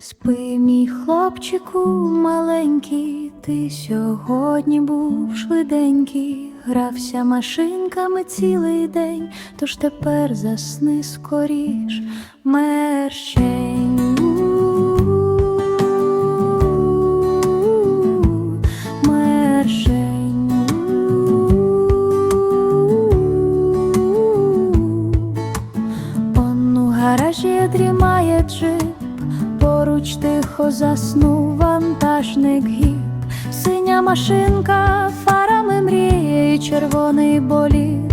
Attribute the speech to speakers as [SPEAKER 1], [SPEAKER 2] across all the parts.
[SPEAKER 1] Спи, мій хлопчику маленький, ти сьогодні був швиденький, грався машинками цілий день, тож тепер засни скоріш, мерщень. Он у гаражі дрімає джип, поруч тихо заснув вантажник гіп, синя машинка фарами мріє, і червоний болід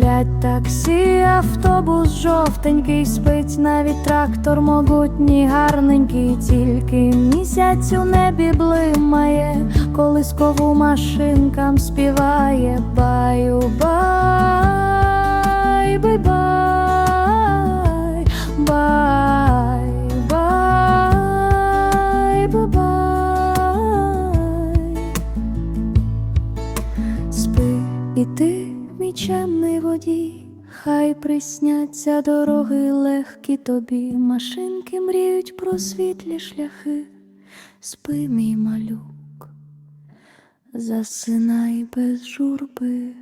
[SPEAKER 1] Сплять таксі, автобус жовтенький, спить навіть трактор могутній, гарненький, тільки місяць у небі блимає, колискову машинкам співає баю бай, бай, бай, бай, бай, бай. Спи і ти, мій чемний водій, хай присняться дороги легкі тобі, машинки мріють про світлі шляхи. Спи, мій малюк, засинай без журби.